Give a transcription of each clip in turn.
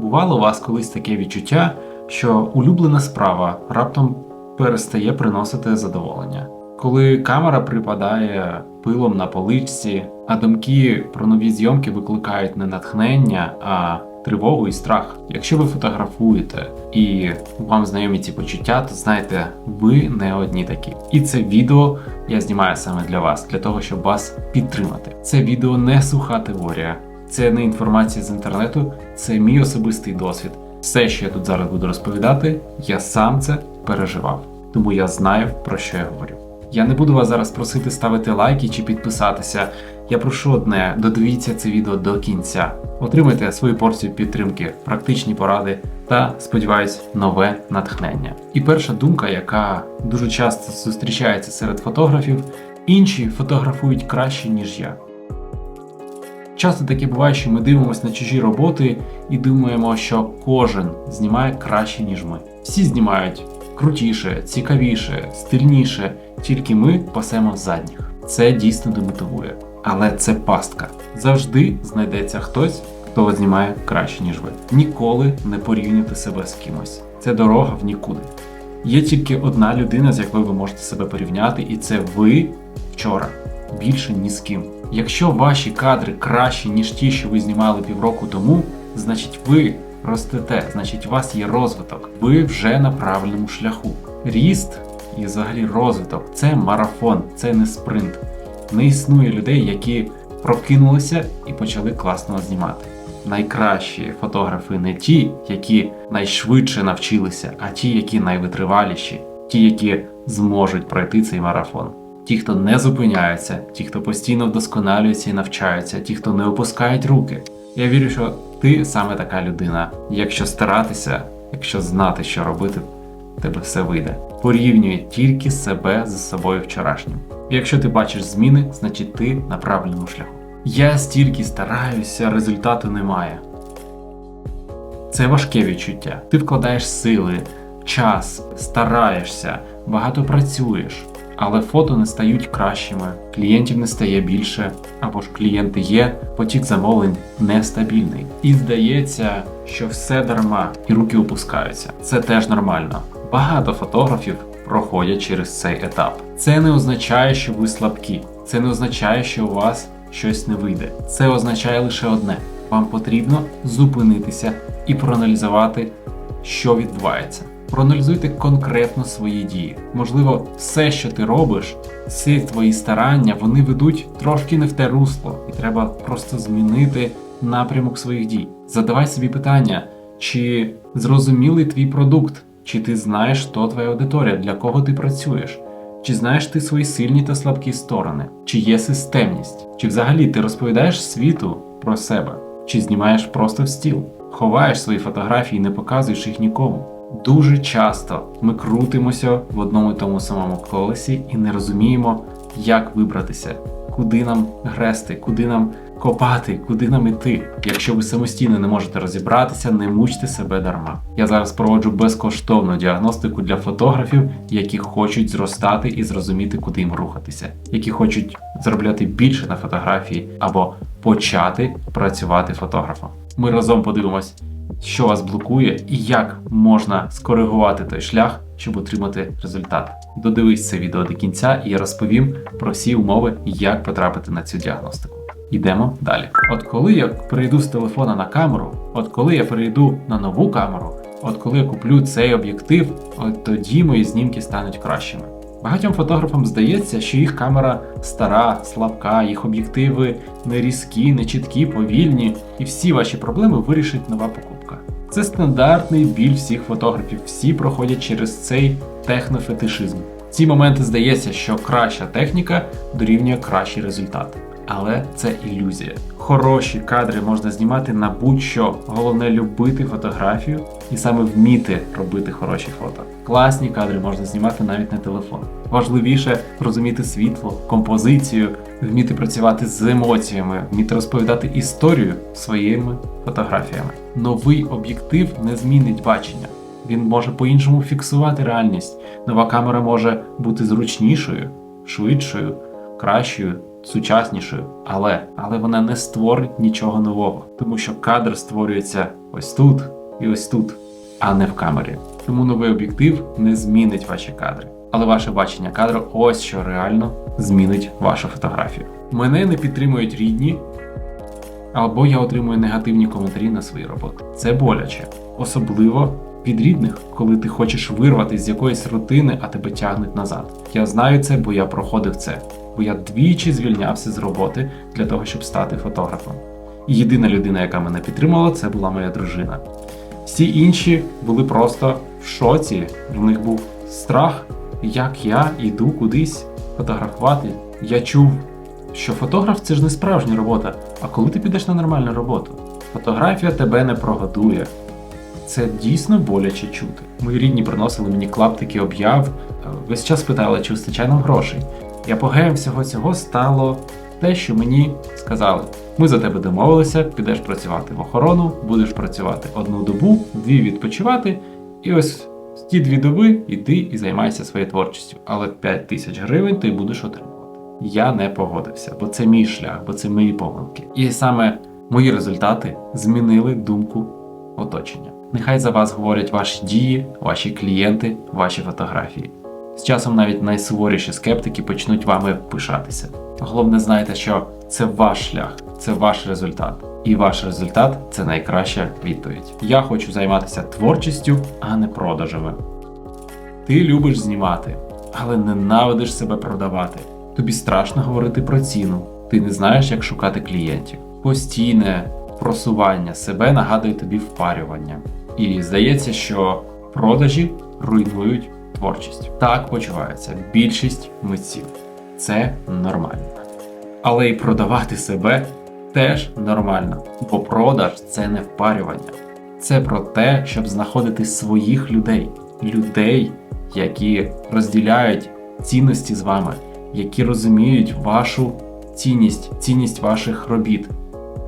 Бувало у вас колись таке відчуття, що улюблена справа раптом перестає приносити задоволення. Коли камера припадає пилом на поличці, а думки про нові зйомки викликають не натхнення, а тривогу і страх. Якщо ви фотографуєте і вам знайомі ці почуття, то знайте, ви не одні такі. І це відео я знімаю саме для вас, для того, щоб вас підтримати. Це відео не суха теорія, це не інформація з інтернету, це мій особистий досвід. Все, що я тут зараз буду розповідати, я сам це переживав, тому я знаю про що я говорю. Я не буду вас зараз просити ставити лайки чи підписатися. Я прошу одне: додивіться це відео до кінця. Отримайте свою порцію підтримки, практичні поради та, сподіваюсь, нове натхнення. І перша думка, яка дуже часто зустрічається серед фотографів, інші фотографують краще, ніж я. Часто таке буває, що ми дивимося на чужі роботи і думаємо, що кожен знімає краще, ніж ми. Всі знімають крутіше, цікавіше, стильніше, тільки ми пасемо задніх. Це дійсно демотивує. Але це пастка. Завжди знайдеться хтось, хто знімає краще, ніж ви. Ніколи не порівнюйте себе з кимось. Це дорога в нікуди. Є тільки одна людина, з якою ви можете себе порівняти, і це ви вчора. Більше ні з ким. Якщо ваші кадри кращі, ніж ті, що ви знімали півроку тому, значить ви ростете, значить у вас є розвиток. Ви вже на правильному шляху. Ріст і взагалі розвиток це марафон, це не спринт. Не існує людей, які прокинулися і почали класно знімати. Найкращі фотографи не ті, які найшвидше навчилися, а ті, які найвитриваліші, ті, які зможуть пройти цей марафон. Ті, хто не зупиняються, ті, хто постійно вдосконалюється і навчаються, ті, хто не опускають руки. Я вірю, що ти саме така людина. Якщо старатися, якщо знати, що робити, тебе все вийде. Порівнюй тільки себе з собою вчорашнім. Якщо ти бачиш зміни, значить ти на правильному шляху. Я стільки стараюся, результату немає. Це важке відчуття. Ти вкладаєш сили, час, стараєшся, багато працюєш, але фото не стають кращими, клієнтів не стає більше, або ж клієнти є, потік замовлень нестабільний. І здається, що все дарма і руки опускаються. Це теж нормально. Багато фотографів проходять через цей етап. Це не означає, що ви слабкі. Це не означає, що у вас щось не вийде. Це означає лише одне: вам потрібно зупинитися і проаналізувати, що відбувається. Проаналізуйте конкретно свої дії. Можливо, все, що ти робиш, всі твої старання, вони ведуть трошки не в те русло, і треба просто змінити напрямок своїх дій. Задавай собі питання, чи зрозумілий твій продукт, чи ти знаєш, хто твоя аудиторія, для кого ти працюєш. Чи знаєш ти свої сильні та слабкі сторони? Чи є системність? Чи взагалі ти розповідаєш світу про себе? Чи знімаєш просто в стіл? Ховаєш свої фотографії і не показуєш їх нікому? Дуже часто ми крутимося в одному і тому самому колесі і не розуміємо, як вибратися, куди нам грести, куди нам копати, куди нам іти. Якщо ви самостійно не можете розібратися, не мучте себе дарма. Я зараз проводжу безкоштовну діагностику для фотографів, які хочуть зростати і зрозуміти, куди їм рухатися, які хочуть заробляти більше на фотографії або почати працювати фотографом. Ми разом подивимось, що вас блокує і як можна скоригувати той шлях, щоб отримати результат. Додивись це відео до кінця, і я розповім про всі умови, як потрапити на цю діагностику. Йдемо далі. От коли я перейду з телефона на камеру, от коли я перейду на нову камеру, от коли я куплю цей об'єктив, от тоді мої знімки стануть кращими. Багатьом фотографам здається, що їх камера стара, слабка, їх об'єктиви не різкі, не чіткі, повільні, і всі ваші проблеми вирішить нова покупка. Це стандартний біль всіх фотографів, всі проходять через цей технофетишизм. Ці моменти здається, що краща техніка дорівнює кращий результат. Але це ілюзія. Хороші кадри можна знімати на будь-що. Головне любити фотографію і саме вміти робити хороші фото. Класні кадри можна знімати навіть на телефон. Важливіше розуміти світло, композицію, вміти працювати з емоціями, вміти розповідати історію своїми фотографіями. Новий об'єктив не змінить бачення. Він може по-іншому фіксувати реальність. Нова камера може бути зручнішою, швидшою, кращою сучаснішою, але, але вона не створить нічого нового, тому що кадр створюється ось тут і ось тут, а не в камері. Тому новий об'єктив не змінить ваші кадри. Але ваше бачення кадру ось що реально змінить вашу фотографію. Мене не підтримують рідні, або я отримую негативні коментарі на свої роботи. Це боляче, особливо від рідних, коли ти хочеш вирватися з якоїсь рутини, а тебе тягнуть назад. Я знаю це, бо я проходив це, бо я двічі звільнявся з роботи для того, щоб стати фотографом. І єдина людина, яка мене підтримала, це була моя дружина. Всі інші були просто в шоці. В них був страх, як я йду кудись фотографувати. Я чув, що фотограф це ж не справжня робота. А коли ти підеш на нормальну роботу? Фотографія тебе не прогодує. Це дійсно боляче чути. Мої рідні приносили мені клаптики об'яв, е, весь час питали, чи вистачає нам грошей. І апогеєм всього цього стало те, що мені сказали: ми за тебе домовилися, підеш працювати в охорону, будеш працювати одну добу, дві відпочивати, і ось ті дві доби йди і займайся своєю творчістю. Але 5 тисяч гривень ти будеш отримувати. Я не погодився, бо це мій шлях, бо це мої помилки. І саме мої результати змінили думку оточення. Нехай за вас говорять ваші дії, ваші клієнти, ваші фотографії. З часом навіть найсуворіші скептики почнуть вами пишатися. Головне, знайте, що це ваш шлях, це ваш результат. І ваш результат це найкраща відповідь. Я хочу займатися творчістю, а не продажами. Ти любиш знімати, але ненавидиш себе продавати. Тобі страшно говорити про ціну. Ти не знаєш, як шукати клієнтів. Постійне просування себе нагадує тобі впарювання. І здається, що продажі руйнують творчість. Так почувається більшість митців. Це нормально. Але і продавати себе теж нормально, бо продаж це не впарювання. Це про те, щоб знаходити своїх людей, людей, які розділяють цінності з вами, які розуміють вашу цінність, цінність ваших робіт,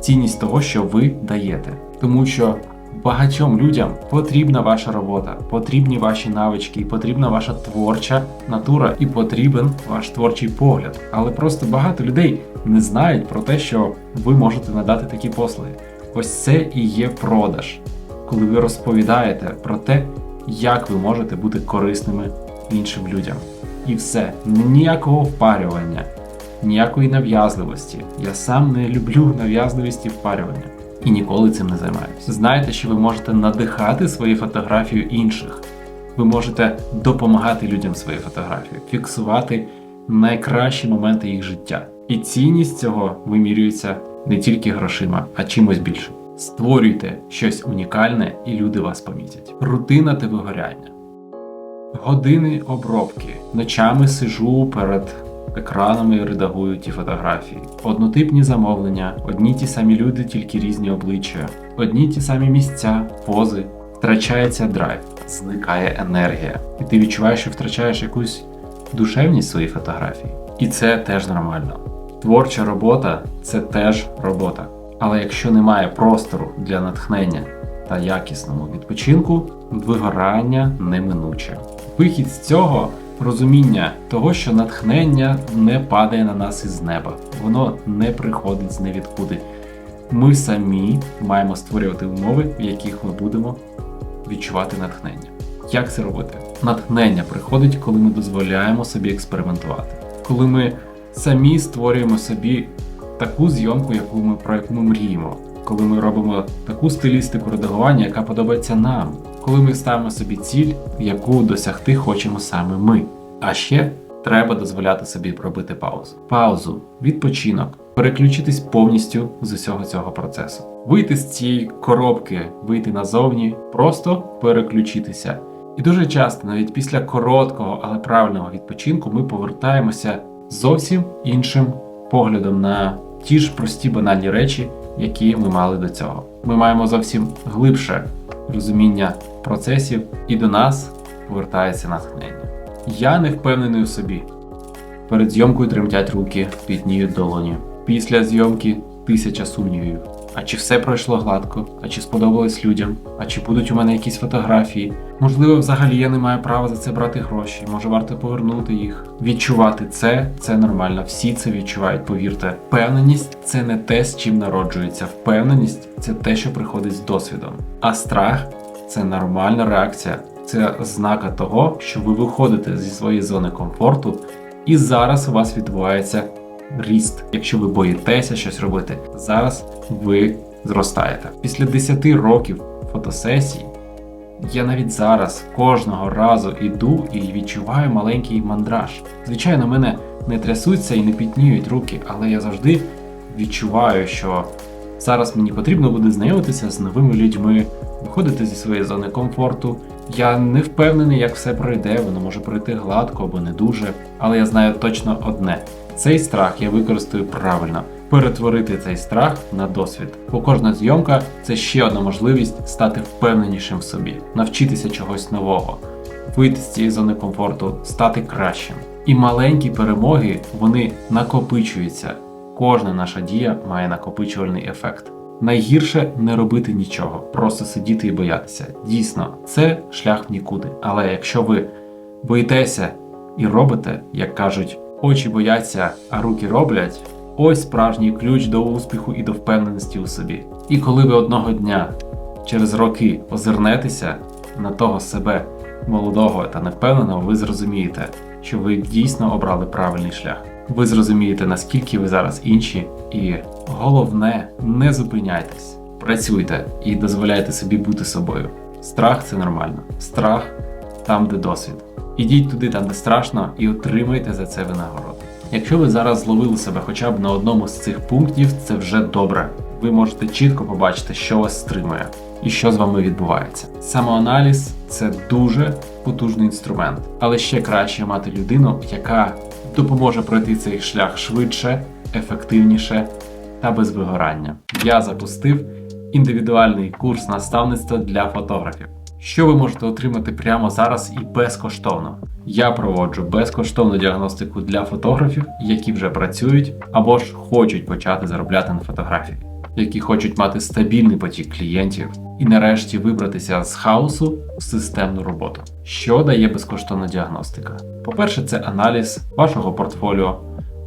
цінність того, що ви даєте. Тому що багатьом людям потрібна ваша робота, потрібні ваші навички, потрібна ваша творча натура, і потрібен ваш творчий погляд. Але просто багато людей не знають про те, що ви можете надати такі послуги. Ось це і є продаж, коли ви розповідаєте про те, як ви можете бути корисними іншим людям. І все, ніякого впарювання, ніякої нав'язливості. Я сам не люблю нав'язливість і впарювання і ніколи цим не займаюся. Знайте, що ви можете надихати свої фотографію інших. Ви можете допомагати людям своєю фотографією, фіксувати найкращі моменти їх життя. І цінність цього вимірюється не тільки грошима, а чимось більшим. Створюйте щось унікальне, і люди вас помітять. Рутина та вигоряння. Години обробки. Ночами сижу перед екранами і редагую ті фотографії. Однотипні замовлення, одні ті самі люди, тільки різні обличчя, одні ті самі місця, пози. Втрачається драйв, зникає енергія, і ти відчуваєш, що втрачаєш якусь душевність своїй фотографії. І це теж нормально. Творча робота це теж робота. Але якщо немає простору для натхнення та якісного відпочинку, вигорання неминуче. Вихід з цього розуміння того, що натхнення не падає на нас із неба, воно не приходить з невідкуди. Ми самі маємо створювати умови, в яких ми будемо відчувати натхнення. Як це робити? Натхнення приходить, коли ми дозволяємо собі експериментувати, коли ми самі створюємо собі таку зйомку, яку ми про яку ми мріємо, коли ми робимо таку стилістику редагування, яка подобається нам, коли ми ставимо собі ціль, яку досягти хочемо саме ми. А ще треба дозволяти собі робити паузу. Паузу, відпочинок, переключитись повністю з усього цього процесу. Вийти з цієї коробки, вийти назовні, просто переключитися. І дуже часто, навіть після короткого, але правильного відпочинку, ми повертаємося зовсім іншим поглядом на ті ж прості банальні речі, які ми мали до цього. Ми маємо зовсім глибше розуміння процесів, і до нас повертається натхнення. Я не впевнений у собі. Перед зйомкою тремтять руки, пітніють долоні. Після зйомки тисяча сумнівів. А чи все пройшло гладко? А чи сподобалось людям? А чи будуть у мене якісь фотографії? Можливо, взагалі я не маю права за це брати гроші. Може варто повернути їх. Відчувати це це нормально. Всі це відчувають, повірте. Впевненість це не те, з чим народжується. Впевненість це те, що приходить з досвідом. А страх це нормальна реакція. Це ознака того, що ви виходите зі своєї зони комфорту, і зараз у вас відбувається ріст. Якщо ви боїтеся щось робити, зараз ви зростаєте. Після 10 років фотосесій я навіть зараз кожного разу іду і відчуваю маленький мандраж. Звичайно, мене не трясуться і не пітніють руки, але я завжди відчуваю, що зараз мені потрібно буде знайомитися з новими людьми, виходити зі своєї зони комфорту. Я не впевнений, як все пройде, воно може пройти гладко або не дуже, але я знаю точно одне: цей страх я використаю правильно. Перетворити цей страх на досвід. Бо кожна зйомка це ще одна можливість стати впевненішим в собі, навчитися чогось нового, вийти з цієї зони комфорту, стати кращим. І маленькі перемоги вони накопичуються. Кожна наша дія має накопичувальний ефект. Найгірше не робити нічого, просто сидіти і боятися. Дійсно, це шлях в нікуди. Але якщо ви боїтеся і робите, як кажуть, очі бояться, а руки роблять. Ось справжній ключ до успіху і до впевненості у собі. І коли ви одного дня через роки озирнетеся на того себе молодого та невпевненого, ви зрозумієте, що ви дійсно обрали правильний шлях. Ви зрозумієте, наскільки ви зараз інші, і головне, не зупиняйтесь, працюйте і дозволяйте собі бути собою. Страх це нормально. Страх там, де досвід. Ідіть туди, там де страшно, і отримайте за це винагороду. Якщо ви зараз зловили себе хоча б на одному з цих пунктів, це вже добре. Ви можете чітко побачити, що вас стримує і що з вами відбувається. Самоаналіз це дуже потужний інструмент, але ще краще мати людину, яка допоможе пройти цей шлях швидше, ефективніше та без вигорання. Я запустив індивідуальний курс наставництва для фотографів. Що ви можете отримати прямо зараз і безкоштовно? Я проводжу безкоштовну діагностику для фотографів, які вже працюють або ж хочуть почати заробляти на фотографії, які хочуть мати стабільний потік клієнтів і нарешті вибратися з хаосу в системну роботу. Що дає безкоштовна діагностика? По-перше, це аналіз вашого портфоліо,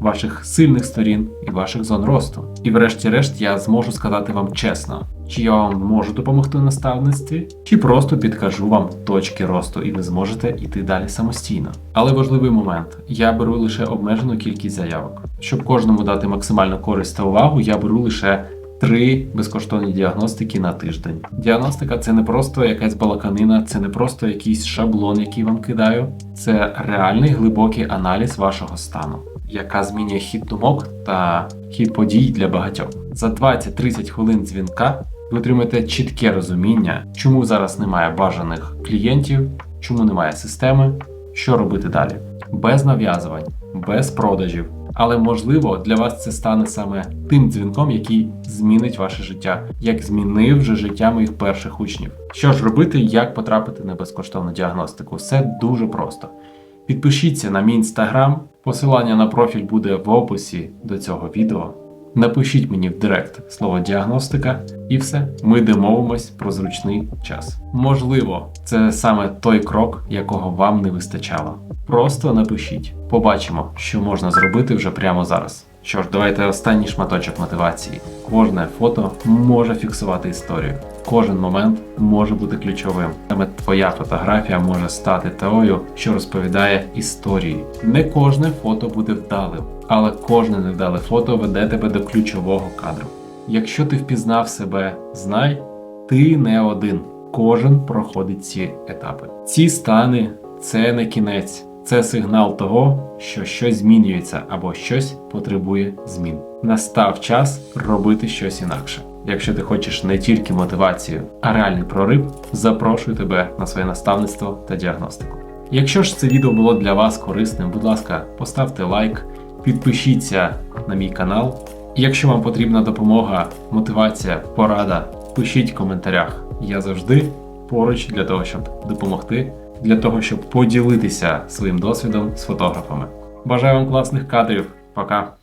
ваших сильних сторін і ваших зон росту. І врешті-решт я зможу сказати вам чесно, чи я вам можу допомогти в наставництві, чи просто підкажу вам точки росту, і ви зможете йти далі самостійно. Але важливий момент: я беру лише обмежену кількість заявок. Щоб кожному дати максимальну користь та увагу, я беру лише. Три безкоштовні діагностики на тиждень. Діагностика це не просто якась балаканина, це не просто якийсь шаблон, який вам кидаю. Це реальний глибокий аналіз вашого стану, яка змінює хід думок та хід подій для багатьох. За 20-30 хвилин дзвінка ви отримаєте чітке розуміння, чому зараз немає бажаних клієнтів, чому немає системи, що робити далі. Без нав'язувань, без продажів. Але можливо для вас це стане саме тим дзвінком, який змінить ваше життя, як змінив вже життя моїх перших учнів. Що ж робити, як потрапити на безкоштовну діагностику? Все дуже просто. Підпишіться на мій інстаграм, посилання на профіль буде в описі до цього відео. Напишіть мені в директ слово діагностика, і все, ми домовимось про зручний час. Можливо, це саме той крок, якого вам не вистачало. Просто напишіть, побачимо, що можна зробити вже прямо зараз. Що ж, давайте останній шматочок мотивації. Кожне фото може фіксувати історію. Кожен момент може бути ключовим. Саме твоя фотографія може стати тою, що розповідає історії. Не кожне фото буде вдалим, але кожне невдале фото веде тебе до ключового кадру. Якщо ти впізнав себе, знай, ти не один. Кожен проходить ці етапи. Ці стани це не кінець. Це сигнал того, що щось змінюється або щось потребує змін. Настав час робити щось інакше. Якщо ти хочеш не тільки мотивацію, а реальний прорив, запрошую тебе на своє наставництво та діагностику. Якщо ж це відео було для вас корисним, будь ласка, поставте лайк, підпишіться на мій канал. Якщо вам потрібна допомога, мотивація, порада, пишіть в коментарях. Я завжди поруч для того, щоб допомогти для того, щоб поділитися своїм досвідом з фотографами. Бажаю вам класних кадрів. Пока!